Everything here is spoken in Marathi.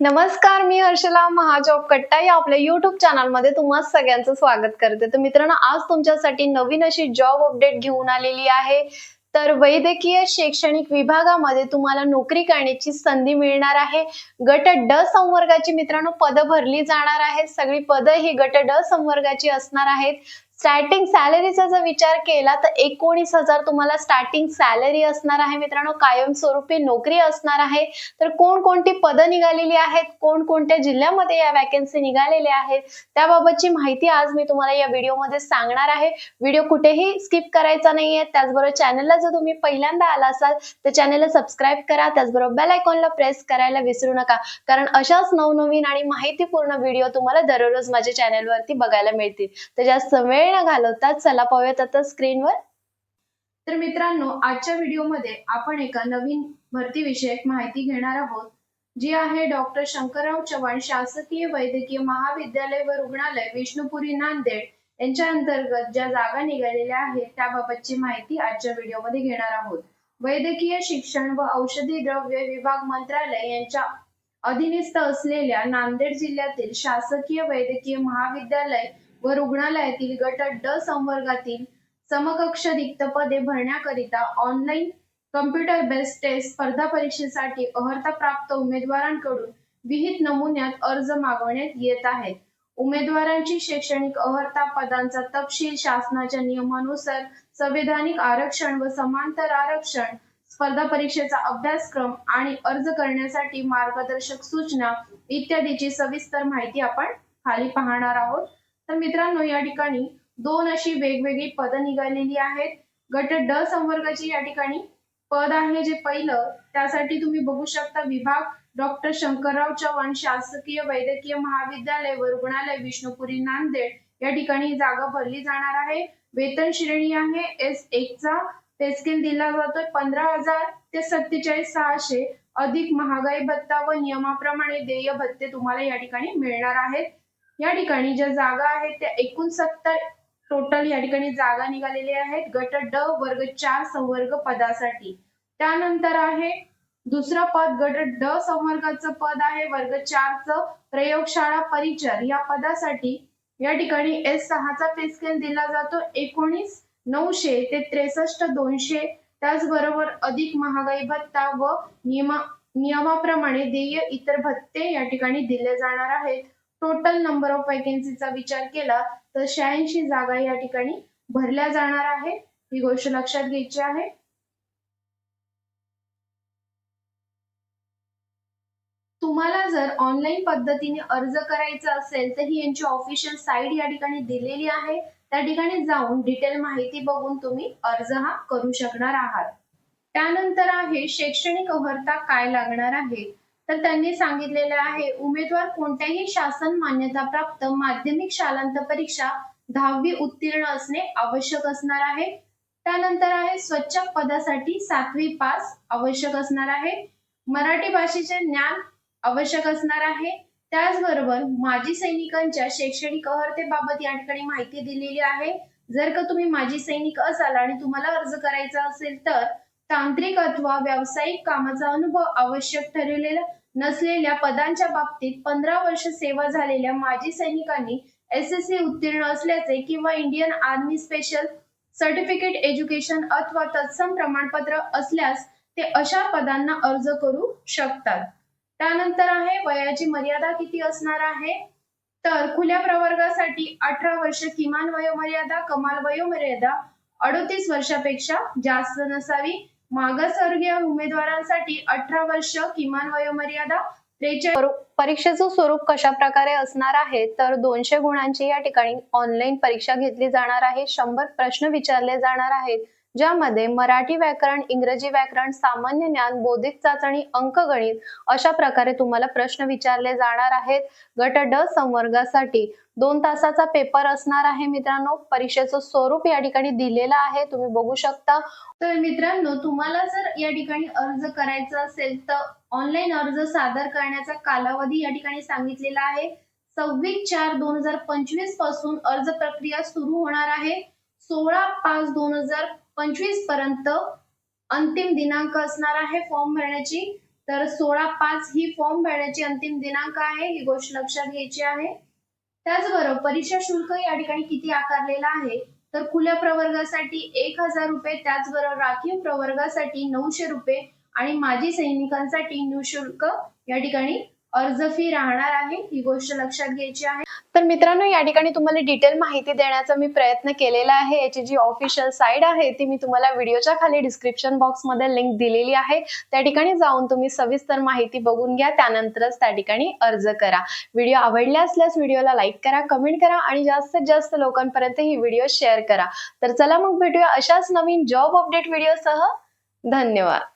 नमस्कार मी हर्षला महाजॉब कट्टा या आपल्या युट्यूब चॅनलमध्ये तुम्हा सगळ्यांचं स्वागत करते. तर मित्रांनो आज तुमच्यासाठी नवीन अशी जॉब अपडेट घेऊन आलेली आहे. तर वैद्यकीय शैक्षणिक विभागामध्ये तुम्हाला नोकरी करण्याची संधी मिळणार आहे. गट ड संवर्गाची मित्रांनो पदं भरली जाणार आहेत. सगळी पदं ही गट ड संवर्गाची असणार आहेत. स्टार्टिंग सॅलरीचा जर विचार केला तर एकोणीस हजार तुम्हाला स्टार्टिंग सॅलरी असणार आहे मित्रांनो. कायमस्वरूपी नोकरी असणार आहे. तर कोणकोणती पदं निघालेली आहेत? कोणकोणत्या जिल्ह्यामध्ये या वॅकन्सी निघालेल्या आहेत? त्याबाबतची माहिती आज मी तुम्हाला या व्हिडिओमध्ये सांगणार आहे. व्हिडिओ कुठेही स्किप करायचा नाहीये. त्याचबरोबर चॅनलला जर तुम्ही पहिल्यांदा आला असाल तर चॅनलला सबस्क्राईब करा. त्याचबरोबर बेल आयकॉनला प्रेस करायला विसरू नका. कारण अशाच नवनवीन आणि माहितीपूर्ण व्हिडिओ तुम्हाला दररोज माझ्या चॅनलवरती बघायला मिळतील. तर जास्त वेळ वेळ न घालवता चला पाहूयात आता स्क्रीनवर. तर मित्रांनो आजच्या व्हिडिओमध्ये आपण एका नवीन भरती विषयक माहिती घेणार आहोत जी आहे डॉक्टर शंकरराव चव्हाण शासकीय वैद्यकीय महाविद्यालय व रुग्णालय विष्णुपुरी नांदेड यांच्या अंतर्गत ज्या जागा निघालेल्या आहेत त्याबाबतची माहिती आजच्या व्हिडिओमध्ये घेणार आहोत. वैद्यकीय शिक्षण व औषधी द्रव्य विभाग मंत्रालय यांच्या अधीनस्थ असलेल्या नांदेड जिल्ह्यातील शासकीय वैद्यकीय महाविद्यालय व रुग्णालयातील गट ड संवर्गातील समकक्ष रिक्त पदे भरण्याकरिता ऑनलाईन कम्प्युटर बेस्ड टेस्ट स्पर्धा परीक्षेसाठी अर्हता प्राप्त उमेदवारांकडून विहित नमुन्यात अर्ज मागवण्यात येत आहेत. उमेदवारांची शैक्षणिक अर्हता पदांचा तपशील शासनाच्या नियमानुसार संविधानिक आरक्षण व समांतर आरक्षण स्पर्धा परीक्षेचा अभ्यासक्रम आणि अर्ज करण्यासाठी मार्गदर्शक सूचना इत्यादीची सविस्तर माहिती आपण खाली पाहणार आहोत. तर मित्रांनो या ठिकाणी दोन अशी वेगवेगळी पदं निघालेली आहेत. गट ड संवर्गाची या ठिकाणी पद आहे जे पहिलं. त्यासाठी तुम्ही बघू शकता विभाग डॉक्टर शंकरराव चव्हाण शासकीय वैद्यकीय महाविद्यालय व रुग्णालय विष्णुपुरी नांदेड या ठिकाणी जागा भरली जाणार आहे. वेतन श्रेणी आहे एस एक चा. पे स्केल दिला जातोय पंधरा हजार ते सत्तेचाळीस सहाशे. अधिक महागाई भत्ता व नियमाप्रमाणे देय भत्ते तुम्हाला या ठिकाणी मिळणार आहेत. या ठिकाणी ज्या जागा आहेत त्या एकोणसत्तर टोटल या ठिकाणी जागा निघालेल्या आहेत. गट ड वर्ग चार संवर्ग पदासाठी. त्यानंतर आहे दुसरं पद गट ड संवर्गाचं पद आहे वर्ग चारचं प्रयोगशाळा परिचर. या पदासाठी या ठिकाणी एस सहाचा पे स्केल दिला जातो. एकोणीस नऊशे ते त्रेसष्ट दोनशे. त्याचबरोबर अधिक महागाई भत्ता व नियमा नियमाप्रमाणे देय इतर भत्ते या ठिकाणी दिले जाणार आहेत. टोटल नंबर ऑफ वॅकन्सीचा विचार केला तर शहाऐंशी जागा या ठिकाणी भरल्या जाणार आहे ही गोष्ट लक्षात घ्यायची आहे. तुम्हाला जर ऑनलाईन पद्धतीने अर्ज करायचा असेल तर ही यांची ऑफिशियल साईट या ठिकाणी दिलेली आहे. त्या ठिकाणी जाऊन डिटेल माहिती बघून तुम्ही अर्ज हा करू शकणार आहात. त्यानंतर आहे शैक्षणिक अर्हता काय लागणार आहे? तर त्यांनी सांगितलेले आहे उमेदवार कोणत्याही शासन मान्यताप्राप्त माध्यमिक शालांत परीक्षा दहावी उत्तीर्ण असणे आवश्यक असणार आहे. त्यानंतर आहे स्वच्छ पदासाठी सातवी पास आवश्यक असणार आहे. मराठी भाषेचे ज्ञान आवश्यक असणार आहे. त्याचबरोबर माजी सैनिकांच्या शैक्षणिक अर्हतेबाबत या ठिकाणी माहिती दिलेली आहे. जर का तुम्ही माजी सैनिक असाल आणि तुम्हाला अर्ज करायचा असेल तर तांत्रिक अथवा व्यावसायिक कामाचा अनुभव आवश्यक ठरवलेला नसलेल्या पदांच्या बाबतीत पंधरा वर्ष सेवा झालेल्या माजी सैनिकांनी एस एस सी उत्तीर्ण असल्याचे किंवा Indian army special certificate education अथवा तत्सम प्रमाणपत्र असल्यास ते अशा पदांना अर्ज करू शकतात. त्यानंतर आहे वयाची मर्यादा किती असणार आहे? तर खुल्या प्रवर्गासाठी अठरा वर्ष किमान वयोमर्यादा कमाल वयोमर्यादा अडतीस वर्षापेक्षा जास्त नसावी. मागासवर्गीय उमेदवारांसाठी अठरा वर्ष किमान वयोमर्यादा परीक्षेचं स्वरूप कशा प्रकारे असणार आहे? तर दोनशे गुणांची या ठिकाणी ऑनलाईन परीक्षा घेतली जाणार आहे. शंभर प्रश्न विचारले जाणार आहेत. ज्यामध्ये मराठी व्याकरण इंग्रजी व्याकरण सामान्य ज्ञान बौद्धिक चाचणी अंकगणित अशा प्रकारे तुम्हाला प्रश्न विचारले जाणार आहेत. गट ड संवर्गासाठी दोन तासाचा पेपर असणार आहे मित्रांनो. परीक्षेचं स्वरूप या ठिकाणी दिलेलं आहे. तुम्ही बघू शकता. तर मित्रांनो तुम्हाला जर या ठिकाणी अर्ज करायचा असेल तर ऑनलाईन अर्ज सादर करण्याचा कालावधी या ठिकाणी सांगितलेला आहे. सव्वीस चार दोन हजार पंचवीसपासून अर्ज प्रक्रिया सुरू होणार आहे. सोळा पाच दोन हजार पंचवीसपर्यंत अंतिम दिनांक असणार आहे फॉर्म भरण्याची. तर सोळा पाच ही फॉर्म भरण्याची अंतिम दिनांक आहे ही गोष्ट लक्षात घ्यायची आहे. त्याचबरोबर परीक्षा शुल्क या ठिकाणी किती आकारलेला आहे? तर खुल्या प्रवर्गासाठी एक हजार रुपये त्याचबरोबर राखीव प्रवर्गासाठी नऊशे रुपये आणि माजी सैनिकांसाठी निशुल्क या ठिकाणी अर्ज फी राहणार आहे ही गोष्ट लक्षात घ्यायची आहे. तर मित्रांनो या ठिकाणी तुम्हाला डिटेल माहिती देण्याचा मी प्रयत्न केलेला आहे. याची जी ऑफिशियल साईट आहे ती मी तुम्हाला व्हिडिओच्या खाली डिस्क्रिप्शन बॉक्समध्ये लिंक दिलेली आहे. त्या ठिकाणी जाऊन तुम्ही सविस्तर माहिती बघून घ्या. त्यानंतरच त्या ठिकाणी अर्ज करा. व्हिडिओ आवडला असल्यास व्हिडिओला लाईक करा कमेंट करा आणि जास्तीत जास्त लोकांपर्यंत ही व्हिडिओ शेअर करा. तर चला मग भेटूया अशाच नवीन जॉब अपडेट व्हिडिओसह धन्यवाद.